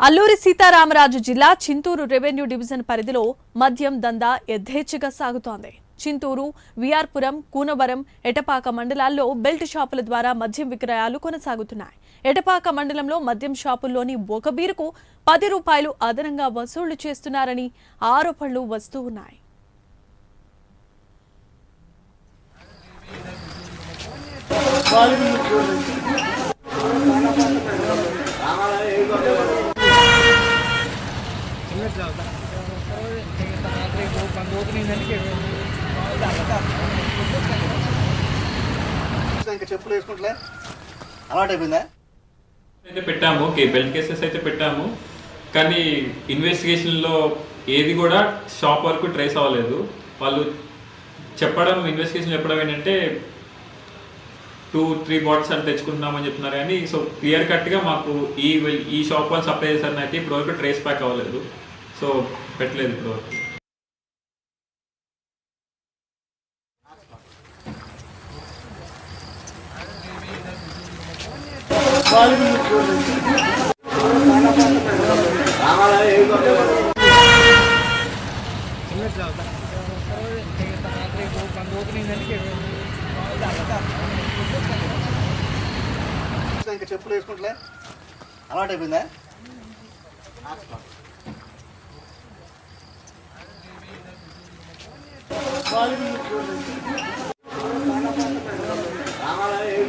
అల్లూరి సీతారామరాజు జిల్లా Chintur revenue division పరిధిలో మద్యం దందా యథేచ్ఛగా సాగుతోంది. చింతూరు విఆర్పురం కూనవరం ఎటపాక మండలాల్లో బెల్ట్ షాపుల ద్వారా మద్యం విక్రయాలు కొనసాగుతున్నాయి. ఎటపాక మండలంలో మద్యం షాపుల్లోని ఒక బీరుకు పది రూపాయలు అదనంగా వసూళ్ళు చేస్తున్నారని ఆరోపణలు వస్తూ ఉన్నాయి. ఇంకా చెప్పులు వేసుకుంటలే? అయితే పెట్టాము. బెల్ట్ కేసెస్ అయితే పెట్టాము. కానీ ఇన్వెస్టిగేషన్లో ఏది కూడా షాప్ వరకు ట్రేస్ అవ్వలేదు. వాళ్ళు చెప్పడం ఇన్వెస్టిగేషన్ చెప్పడం ఏంటంటే టూ త్రీ బాట్స్ అని తెచ్చుకుంటున్నామని చెప్తున్నారు. కానీ సో క్లియర్ కట్గా మాకు ఈ ఈ షాప్ వాళ్ళు సప్లై చేశారని అయితే ఇప్పటివరకు ట్రేస్ బ్యాక్ అవ్వలేదు. సో పెట్టలేదు ఇప్పుడు ఇంకా చెప్పులు వేసుకుంటలే. అలవాటు అయిపోయిందా আমার এই